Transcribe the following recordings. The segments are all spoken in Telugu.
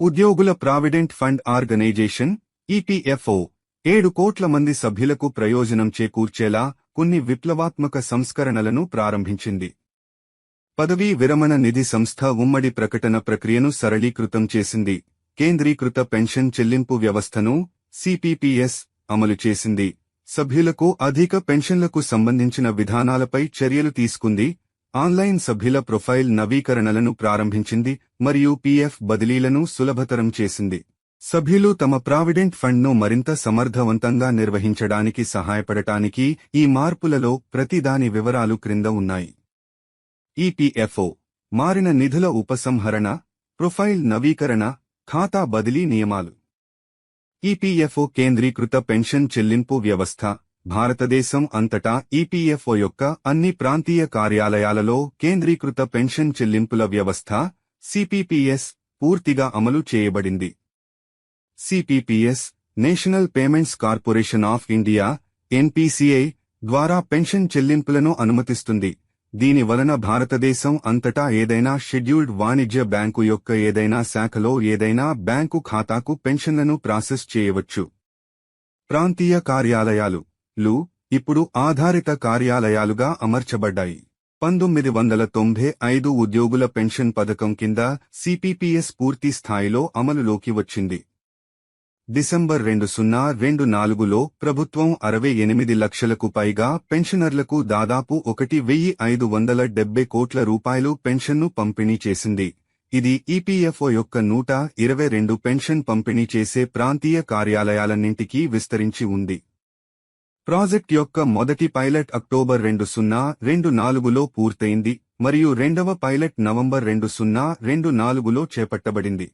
ఉద్యోగుల ప్రావిడెంట్ ఫండ్ ఆర్గనైజేషన్ ఈపీఎఫ్ఓ ఏడు కోట్ల మంది సభ్యులకు ప్రయోజనం చేకూర్చేలా కొన్ని విప్లవాత్మక సంస్కరణలను ప్రారంభించింది. పదవీ విరమణ నిధి సంస్థ ఉమ్మడి ప్రకటన ప్రక్రియను సరళీకృతం చేసింది. కేంద్రీకృత పెన్షన్ చెల్లింపు వ్యవస్థను సిపిపిఎస్ అమలు చేసింది. సభ్యులకు అధిక పెన్షన్లకు సంబంధించిన విధానాలపై చర్యలు తీసుకుంది ఆన్లైన్ సభ్యుల ప్రొఫైల్ నవీకరణలను ప్రారంభించింది మరియు పీఎఫ్ బదిలీలను సులభతరం చేసింది. సభ్యులు తమ ప్రావిడెంట్ ఫండ్ను మరింత సమర్థవంతంగా నిర్వహించడానికి సహాయపడటానికి ఈ మార్పులలో ప్రతిదాని వివరాలు క్రింద ఉన్నాయి. ఈపీఎఫ్ఓ మారిన నిధుల ఉపసంహరణ ప్రొఫైల్ నవీకరణ ఖాతా బదిలీ నియమాలు. ఈపీఎఫ్ఓ కేంద్రీకృత పెన్షన్ చెల్లింపు వ్యవస్థ భారతదేశం అంతటా ఈపీఎఫ్ఓ యొక్క అన్ని ప్రాంతీయ కార్యాలయాలలో కేంద్రీకృత పెన్షన్ చెల్లింపుల వ్యవస్థ సిపిపిఎస్ పూర్తిగా అమలు చేయబడింది. CPPS National Payments Corporation of India NPCI ద్వారా పెన్షన్ చెల్లింపులను అనుమతిస్తుంది. దీని వలన భారతదేశం అంతటా ఏదైనా షెడ్యూల్డ్ వాణిజ్య బ్యాంకు యొక్క ఏదైనా శాఖలో ఏదైనా బ్యాంకు ఖాతాకు పెన్షన్లను ప్రాసెస్ చేయవచ్చు. ప్రాంతీయ కార్యాలయాలు లు ఇప్పుడు ఆధారిత కార్యాలయాలుగా అమర్చబడ్డాయి. పంతొమ్మిది వందల తొంభై ఐదు ఉద్యోగుల పెన్షన్ పథకం కింద సిపిపిఎస్ పూర్తి స్థాయిలో అమలులోకి వచ్చింది. డిసెంబర్ రెండు సున్నా రెండు నాలుగులో ప్రభుత్వం అరవై ఎనిమిది లక్షలకు పైగా పెన్షనర్లకు దాదాపు ఒకటి వెయ్యి ఐదు వందల డెబ్బై కోట్ల రూపాయలు పెన్షన్ను పంపిణీ చేసింది. ఇది ఈపీఎఫ్ఓ యొక్క నూట ఇరవై రెండు పెన్షన్ పంపిణీ చేసే ప్రాంతీయ కార్యాలయాలన్నింటికీ విస్తరించి ఉంది. ప్రాజెక్ట్ యొక్క మొదటి పైలట్ అక్టోబర్ రెండు సున్నా రెండు నాలుగులో పూర్తయింది మరియు రెండవ పైలట్ నవంబర్ రెండు సున్నా రెండు నాలుగులో చేపట్టబడింది.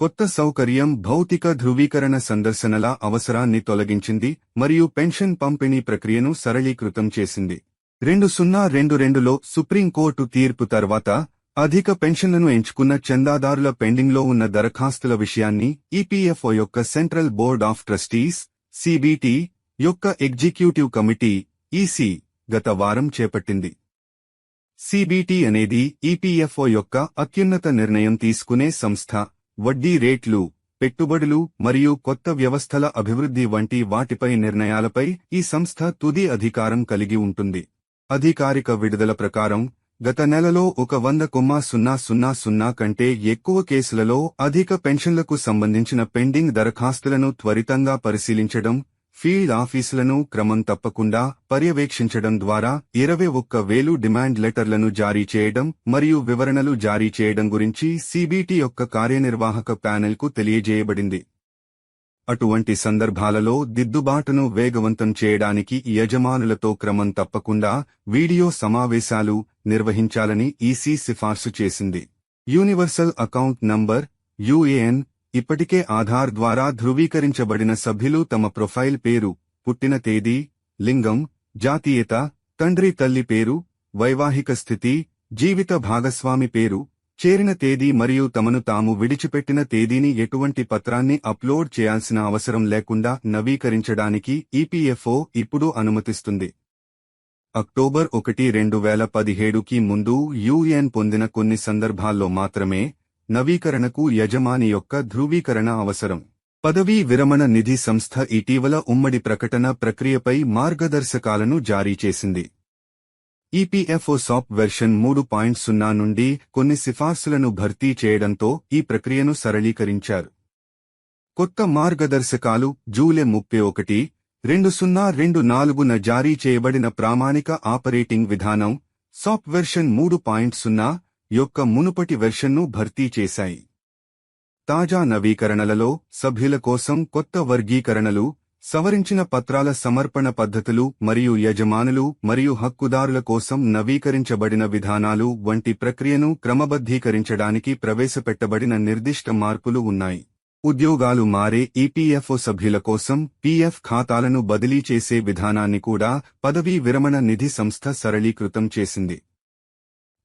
కొత్త సౌకర్యం భౌతిక ధృవీకరణ సందర్శనల అవసరాన్ని తొలగించింది మరియు పెన్షన్ పంపిణీ ప్రక్రియను సరళీకృతం చేసింది. రెండు సున్నా రెండు రెండులో సుప్రీంకోర్టు తీర్పు తర్వాత అధిక పెన్షన్లను ఎంచుకున్న చందాదారుల పెండింగ్లో ఉన్న దరఖాస్తుల విషయాన్ని ఈపీఎఫ్ఓ యొక్క Central Board of Trustees CBT యొక్క ఎగ్జిక్యూటివ్ కమిటీ ఈసీ గత వారం చేపట్టింది. సిబిటి అనేది ఈపీఎఫ్ఓ యొక్క అత్యున్నత నిర్ణయం తీసుకునే సంస్థ వడ్డీ రేట్లు పెట్టుబడులు మరియు కొత్త వ్యవస్థల అభివృద్ధి వంటి వాటిపై నిర్ణయాలపై ఈ సంస్థ తుది అధికారం కలిగి ఉంటుంది. అధికారిక విడుదల ప్రకారం గత నెలలో ఒక వంద కొమ్మా సున్నా సున్నా సున్నా కంటే ఎక్కువ కేసులలో అధిక పెన్షన్లకు సంబంధించిన పెండింగ్ దరఖాస్తులను త్వరితంగా పరిశీలించడం ఫీల్డ్ ఆఫీసులను క్రమం తప్పకుండా పర్యవేక్షించడం ద్వారా ఇరవై ఒక్క వేలు డిమాండ్ లెటర్లను జారీ చేయడం మరియు వివరణలు జారీ చేయడం గురించి సిబిటి యొక్క కార్యనిర్వాహక ప్యానెల్కు తెలియజేయబడింది. అటువంటి సందర్భాలలో దిద్దుబాటును వేగవంతం చేయడానికి యజమానులతో క్రమం తప్పకుండా వీడియో సమావేశాలు నిర్వహించాలని ఈసీ సిఫార్సు చేసింది. యూనివర్సల్ అకౌంట్ నంబర్ యుఏఎన్ ఇప్పటికే ఆధార్ ద్వారా ధృవీకరించబడిన సభ్యులు తమ ప్రొఫైల్ పేరు పుట్టిన తేదీ లింగం జాతీయత తండ్రి తల్లి పేరు వైవాహిక స్థితి జీవిత భాగస్వామి పేరు చేరిన తేదీ మరియు తమను తాము విడిచిపెట్టిన తేదీని ఎటువంటి పత్రాన్ని అప్లోడ్ చేయాల్సిన అవసరం లేకుండా నవీకరించడానికి ఈపీఎఫ్ఓ ఇప్పుడు అనుమతిస్తుంది. అక్టోబర్ ఒకటి రెండు వేల పదిహేడుకి ముందు యూఎన్ పొందిన కొన్ని సందర్భాల్లో మాత్రమే నవీకరణకు యజమాని యొక్క ధృవీకరణ అవసరం. పదవీ విరమణ నిధి సంస్థ ఇటీవల ఉమ్మడి ప్రకటన ప్రక్రియపై మార్గదర్శకాలను జారీ చేసింది. ఈపీఎఫ్ఓ సాప్ వెర్షన్ మూడు పాయింట్ సున్నా నుండి కొన్ని సిఫార్సులను భర్తీ చేయడంతో ఈ ప్రక్రియను సరళీకరించారు. కొత్త మార్గదర్శకాలు జూలై ముప్పై ఒకటి రెండు సున్నా రెండు నాలుగున జారీ చేయబడిన ప్రామాణిక ఆపరేటింగ్ విధానం సాప్ వెర్షన్ మూడు పాయింట్ సున్నా యొక్క మునుపటి వెర్షన్ను భర్తీ చేశాయి. తాజా నవీకరణలలో సభ్యుల కోసం కొత్త వర్గీకరణలు సవరించిన పత్రాల సమర్పణ పద్ధతులు మరియు యజమానులు మరియు హక్కుదారుల కోసం నవీకరించబడిన విధానాలు వంటి ప్రక్రియను క్రమబద్ధీకరించడానికి ప్రవేశపెట్టబడిన నిర్దిష్ట మార్పులు ఉన్నాయి. ఉద్యోగాలు మారే ఈపీఎఫ్ఓ సభ్యుల కోసం పీఎఫ్ ఖాతాలను బదిలీ చేసే విధానాన్ని కూడా పదవీ విరమణ నిధి సంస్థ సరళీకృతం చేసింది.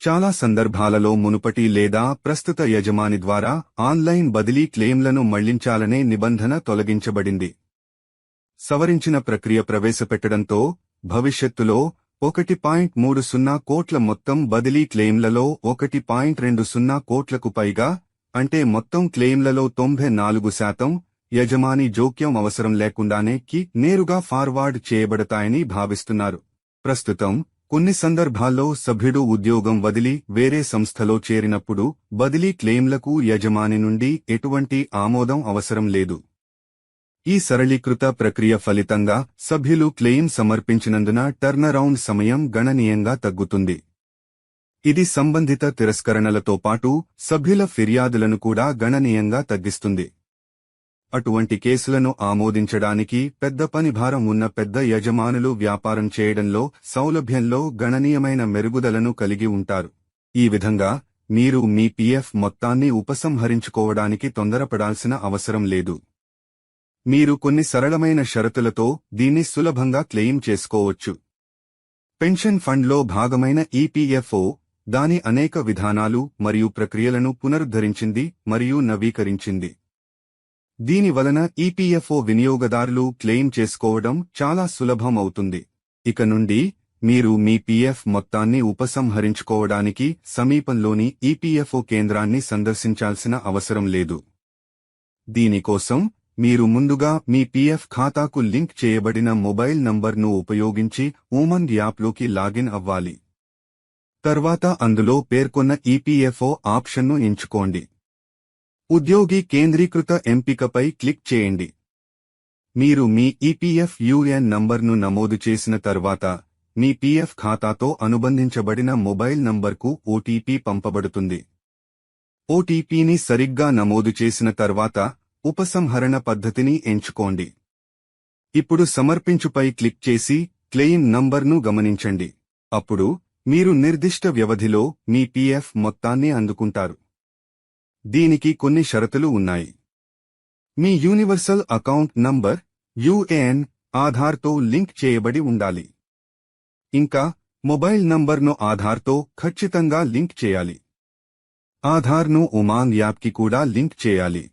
చాలా సందర్భాలలో మునుపటి లేదా ప్రస్తుత యజమాని ద్వారా ఆన్లైన్ బదిలీ క్లెయిమ్లను మళ్ళించాలనే నిబంధన తొలగించబడింది. సవరించిన ప్రక్రియ ప్రవేశపెట్టడంతో భవిష్యత్తులో ఒకటి పాయింట్ మూడు సున్నా కోట్ల మొత్తం బదిలీ క్లెయిమ్లలో ఒకటి పాయింట్ రెండు సున్నా కోట్లకు పైగా అంటే మొత్తం క్లెయిమ్లలో తొంభై నాలుగు శాతం యజమాని జోక్యం అవసరం లేకుండానే కి నేరుగా ఫార్వార్డ్ చేయబడతాయని భావిస్తున్నారు. ప్రస్తుతం కొన్ని సందర్భాల్లో సభ్యుడు ఉద్యోగం వదిలి వేరే సంస్థలో చేరినప్పుడు బదిలీ క్లెయిమ్లకు యజమాని నుండి ఎటువంటి ఆమోదం అవసరం లేదు. ఈ సరళీకృత ప్రక్రియ ఫలితంగా సభ్యులు క్లెయిమ్ సమర్పించినందున టర్నరౌండ్ సమయం గణనీయంగా తగ్గుతుంది. ఇది సంబంధిత తిరస్కరణలతో పాటు సభ్యుల ఫిర్యాదులను కూడా గణనీయంగా తగ్గిస్తుంది. అటువంటి కేసులను ఆమోదించడానికి పెద్ద పనిభారం ఉన్న పెద్ద యజమానులు వ్యాపారం చేయడంలో సౌలభ్యంలో గణనీయమైన మెరుగుదలను కలిగి ఉంటారు. ఈ విధంగా మీరు మీ పీఎఫ్ మొత్తాన్ని ఉపసంహరించుకోవడానికి తొందరపడాల్సిన అవసరం లేదు. మీరు కొన్ని సరళమైన షరతులతో దీన్ని సులభంగా క్లెయిమ్ చేసుకోవచ్చు. పెన్షన్ ఫండ్లో భాగమైన ఈపీఎఫ్ఓ దాని అనేక విధానాలు మరియు ప్రక్రియలను పునరుద్ధరించింది మరియు నవీకరించింది. దీని వలన ఈపీఎఫ్ఓ వినియోగదారులు క్లెయిమ్ చేసుకోవడం చాలా సులభం అవుతుంది. ఇక నుండి మీరు మీ పీఎఫ్ మొత్తాన్ని ఉపసంహరించుకోవడానికి సమీపంలోని ఈపీఎఫ్ఓ కేంద్రాన్ని సందర్శించాల్సిన అవసరం లేదు. దీనికోసం మీరు ముందుగా మీ పీఎఫ్ ఖాతాకు లింక్ చేయబడిన మొబైల్ నంబర్ను ఉపయోగించి ఉమంగ్ యాప్లోకి లాగిన్ అవ్వాలి. తర్వాత అందులో పేర్కొన్న ఈపీఎఫ్ఓ ఆప్షన్ను ఎంచుకోండి. ఉద్యోగి కేంద్రీకృత ఎంపికపై క్లిక్ చేయండి. మీరు మీ ఈపీఎఫ్ యూఎన్ నంబర్ను నమోదు చేసిన తర్వాత మీ పీఎఫ్ ఖాతాతో అనుబంధించబడిన మొబైల్ నంబర్కు ఓటీపీ పంపబడుతుంది. ఓటీపీని సరిగ్గా నమోదు చేసిన తర్వాత ఉపసంహరణ పద్ధతిని ఎంచుకోండి. ఇప్పుడు సమర్పించుపై క్లిక్ చేసి క్లెయిమ్ నంబర్ను గమనించండి. అప్పుడు మీరు నిర్దిష్ట వ్యవధిలో మీ పీఎఫ్ మొత్తాన్ని అందుకుంటారు. దీనికి కొన్ని షరతులు ఉన్నాయి. మీ యూనివర్సల్ అకౌంట్ నంబర్ యుఏఎన్ ఆధార్తో లింక్ చేయబడి ఉండాలి. ఇంకా మొబైల్ నంబర్ను ఆధార్తో ఖచ్చితంగా లింక్ చేయాలి. ఆధార్ను ఉమాంగ్ యాప్కి కూడా లింక్ చేయాలి.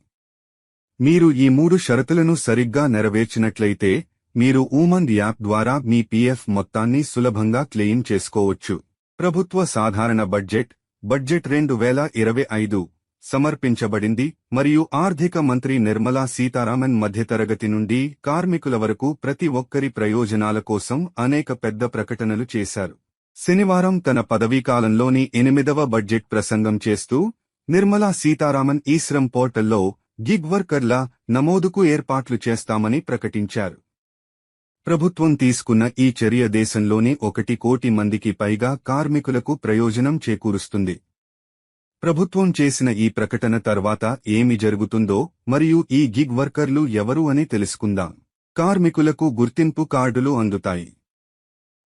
మీరు ఈ మూడు షరతులను సరిగ్గా నెరవేర్చినట్లయితే మీరు ఊమంద్ యాప్ ద్వారా మీ పీఎఫ్ మొత్తాన్ని సులభంగా క్లెయిమ్ చేసుకోవచ్చు. ప్రభుత్వ సాధారణ బడ్జెట్ బడ్జెట్ రెండు వేల ఇరవై ఐదు సమర్పించబడింది మరియు ఆర్థిక మంత్రి నిర్మలా సీతారామన్ మధ్యతరగతి నుండి కార్మికుల వరకు ప్రతి ఒక్కరి ప్రయోజనాల కోసం అనేక పెద్ద ప్రకటనలు చేశారు. శనివారం తన పదవీకాలంలోని ఎనిమిదవ బడ్జెట్ ప్రసంగం చేస్తూ నిర్మలా సీతారామన్ ఈశ్రం పోర్టల్లో గిగ్ వర్కర్ల నమోదుకు ఏర్పాట్లు చేస్తామని ప్రకటించారు. ప్రభుత్వం తీసుకున్న ఈ చర్య దేశంలోని ఒకటి కోటి మందికి పైగా కార్మికులకు ప్రయోజనం చేకూరుస్తుంది. ప్రభుత్వం చేసిన ఈ ప్రకటన తర్వాత ఏమి జరుగుతుందో మరియు ఈ గిగ్ వర్కర్లు ఎవరు అని తెలుసుకుందాం. కార్మికులకు గుర్తింపు కార్డులు అందుతాయి.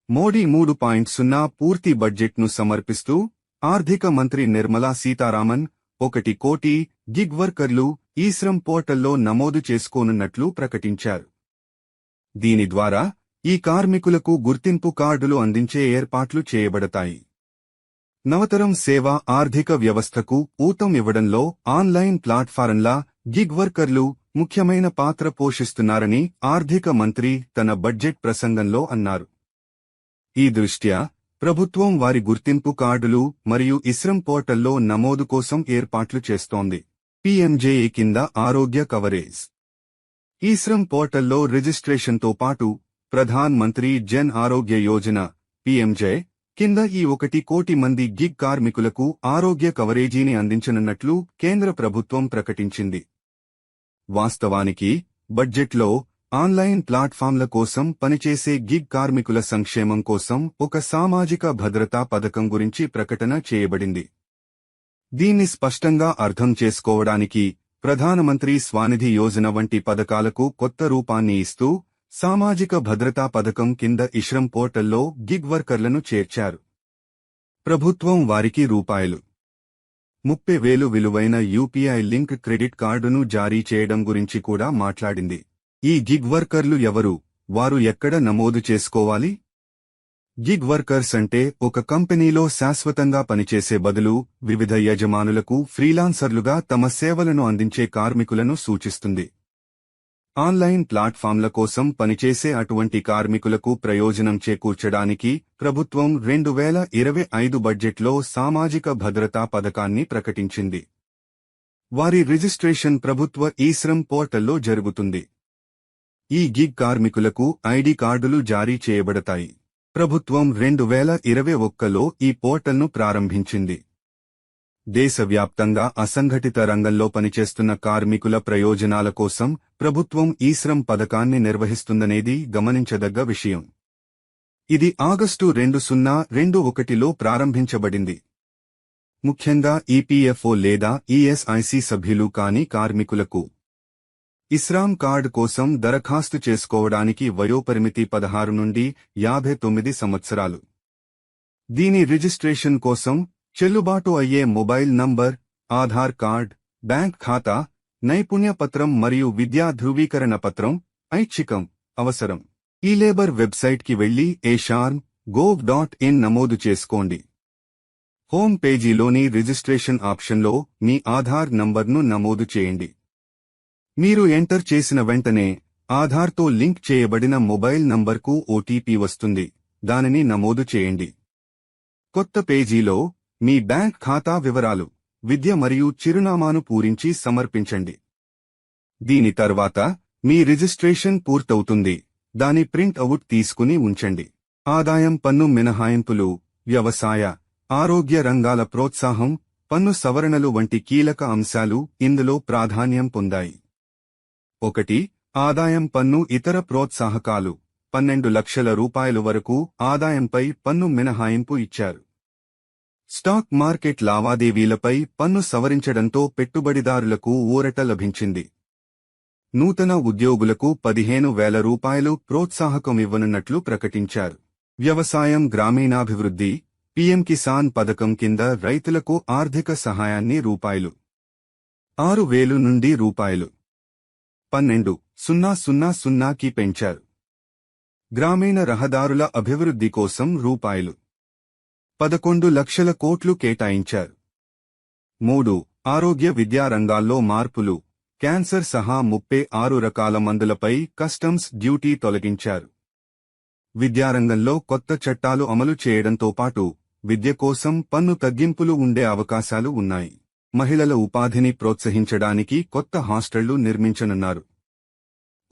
మోడీ మూడు పాయింట్ సున్నా పూర్తి బడ్జెట్ను సమర్పిస్తూ ఆర్థిక మంత్రి నిర్మలా సీతారామన్ ఒకటి కోటి గిగ్ వర్కర్లు ఈ శ్రమ్ పోర్టల్లో నమోదు చేసుకోనున్నట్లు ప్రకటించారు. దీని ద్వారా ఈ కార్మికులకు గుర్తింపు కార్డులు అందించే ఏర్పాట్లు చేయబడతాయి. నవతరం సేవ ఆర్థిక వ్యవస్థకు ఊతం ఇవ్వడంలో ఆన్లైన్ ప్లాట్ఫారంల గిగ్ వర్కర్లు ముఖ్యమైన పాత్ర పోషిస్తున్నారని ఆర్థిక మంత్రి తన బడ్జెట్ ప్రసంగంలో అన్నారు. ఈ దృష్ట్యా ప్రభుత్వం వారి గుర్తింపు కార్డులు మరియు ఇస్రం పోర్టల్లో నమోదు కోసం ఏర్పాట్లు చేస్తోంది. పీఎంజేఏ కింద ఆరోగ్య కవరేజ్. ఈ పోర్టల్లో రిజిస్ట్రేషన్తో పాటు ప్రధాన్ మంత్రి జన్ ఆరోగ్య యోజన పీఎంజే కింద ఈ ఒకటి కోటి మంది గిగ్ కార్మికులకు ఆరోగ్య కవరేజీని అందించనున్నట్లు కేంద్ర ప్రభుత్వం ప్రకటించింది. వాస్తవానికి బడ్జెట్లో ఆన్లైన్ ప్లాట్ఫామ్ల కోసం పనిచేసే గిగ్ కార్మికుల సంక్షేమం కోసం ఒక సామాజిక భద్రతా పథకం గురించి ప్రకటన చేయబడింది. దీన్ని స్పష్టంగా అర్థం చేసుకోవడానికి ప్రధానమంత్రి స్వానిధి యోజన వంటి పథకాలకు కొత్త రూపాన్ని ఇస్తూ సామాజిక భద్రతా పథకం కింద ఇష్రం పోర్టల్లో గిగ్ వర్కర్లను చేర్చారు. ప్రభుత్వం వారికి రూపాయలు. ముప్పై వేలు విలువైన యూపీఐ లింక్ క్రెడిట్ కార్డును జారీ చేయడం గురించి కూడా మాట్లాడింది. ఈ గిగ్ వర్కర్లు ఎవరు? వారు ఎక్కడ నమోదు చేసుకోవాలి? గిగ్ వర్కర్స్ అంటే ఒక కంపెనీలో శాశ్వతంగా పనిచేసే బదులు వివిధ యజమానులకు ఫ్రీలాన్సర్లుగా తమ సేవలను అందించే కార్మికులను సూచిస్తుంది. ఆన్లైన్ ప్లాట్ఫామ్ల కోసం పనిచేసే అటువంటి కార్మికులకు ప్రయోజనం చేకూర్చడానికి ప్రభుత్వం రెండు వేల ఇరవై ఐదు బడ్జెట్లో సామాజిక భద్రతా పథకాన్ని ప్రకటించింది. వారి రిజిస్ట్రేషన్ ప్రభుత్వ ఈశ్రమ్ పోర్టల్లో జరుగుతుంది. ఈ గిగ్ కార్మికులకు ఐడి కార్డులు జారీ చేయబడతాయి. ప్రభుత్వం రెండు వేల ఇరవై ఒక్కలో ఈ పోర్టల్ను ప్రారంభించింది. దేశవ్యాప్తంగా అసంఘటిత రంగంలో పనిచేస్తున్న కార్మికుల ప్రయోజనాల కోసం ప్రభుత్వం ఈశ్రమ్ పథకాన్ని నిర్వహిస్తుందనేది గమనించదగ్గ విషయం. ఇది ఆగస్టు రెండు సున్నా రెండు ఒకటిలో ప్రారంభించబడింది. ముఖ్యంగా ఈపీఎఫ్ఓ లేదా ఈఎస్ఐసి సభ్యులు కాని కార్మికులకు ఇస్రాం కార్డ్ కోసం దరఖాస్తు చేసుకోవడానికి వయోపరిమితి పదహారు నుండి యాభై తొమ్మిది సంవత్సరాలు. దీని రిజిస్ట్రేషన్ కోసం చెల్లుబాటు అయ్యే mobile number Aadhaar card bank ఖాతా నైపుణ్య పత్రం మరియు విద్యా ధృవీకరణ పత్రం ఐచ్ఛికం అవసరం. ఈ లేబర్ వెబ్సైట్కి వెళ్ళి ఏషార్మ్ గోవ్ డాట్ ఇన్ నమోదు చేసుకోండి. హోమ్ పేజీలోని రిజిస్ట్రేషన్ ఆప్షన్లో మీ ఆధార్ నంబర్ను నమోదు చేయండి. మీరు ఎంటర్ చేసిన వెంటనే ఆధార్తో లింక్ చేయబడిన మొబైల్ నంబర్కు ఓటీపీ వస్తుంది. దానిని నమోదు చేయండి. కొత్త పేజీలో మీ బ్యాంక్ ఖాతా వివరాలు విద్య మరియు చిరునామాను పూరించి సమర్పించండి. దీని తర్వాత మీ రిజిస్ట్రేషన్ పూర్తవుతుంది. దాని ప్రింట్ అవుట్ తీసుకుని ఉంచండి. ఆదాయం పన్ను మినహాయింపులు వ్యవసాయ ఆరోగ్య రంగాల ప్రోత్సాహం పన్ను సవరణలు వంటి కీలక అంశాలు ఇందులో ప్రాధాన్యం పొందాయి. ఒకటి ఆదాయం పన్ను ఇతర ప్రోత్సాహకాలు. పన్నెండు లక్షల రూపాయల వరకు ఆదాయంపై పన్ను మినహాయింపు ఇచ్చారు. స్టాక్ మార్కెట్ లావాదేవీలపై పన్ను సవరించడంతో పెట్టుబడిదారులకు ఊరట లభించింది. నూతన ఉద్యోగులకు పదిహేను వేల రూపాయలు ప్రోత్సాహకం ఇవ్వనున్నట్లు ప్రకటించారు. వ్యవసాయం గ్రామీణాభివృద్ధి పీఎం కిసాన్ పథకం కింద రైతులకు ఆర్థిక సహాయాన్ని రూపాయలు. ఆరు వేలు నుండి రూపాయలు. పన్నెండు సున్నా సున్నా సున్నాకి పెంచారు. గ్రామీణ రహదారుల అభివృద్ధి కోసం రూపాయలు. పదకొండు లక్షల కోట్లు కేటాయించారు. మూడు ఆరోగ్య విద్యా రంగాల్లో మార్పులు. క్యాన్సర్ సహా ముప్పై ఆరు రకాల మందులపై కస్టమ్స్ డ్యూటీ తొలగించారు. విద్యారంగంలో కొత్త చట్టాలు అమలు చేయడంతో పాటు విద్య కోసం పన్ను తగ్గింపులు ఉండే అవకాశాలు ఉన్నాయి. మహిళల ఉపాధిని ప్రోత్సహించడానికి కొత్త హాస్టళ్ళు నిర్మించనున్నారు.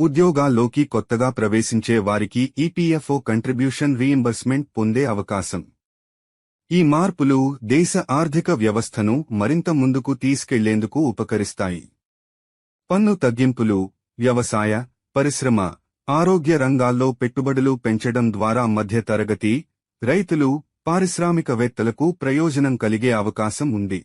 ఉద్యోగాల్లోకి కొత్తగా ప్రవేశించే వారికి ఈపీఎఫ్ఓ కంట్రిబ్యూషన్ రీయింబర్స్మెంట్ పొందే అవకాశం. ఈ మార్పులు దేశ ఆర్థిక వ్యవస్థను మరింత ముందుకు తీసుకెళ్ళేందుకు ఉపకరిస్తాయి. పన్ను తగ్గింపులు వ్యవసాయ పరిశ్రమ ఆరోగ్య రంగాల్లో పెట్టుబడులు పెంచడం ద్వారా మధ్యతరగతి రైతులు పారిశ్రామికవేత్తలకు ప్రయోజనం కలిగే అవకాశం ఉంది.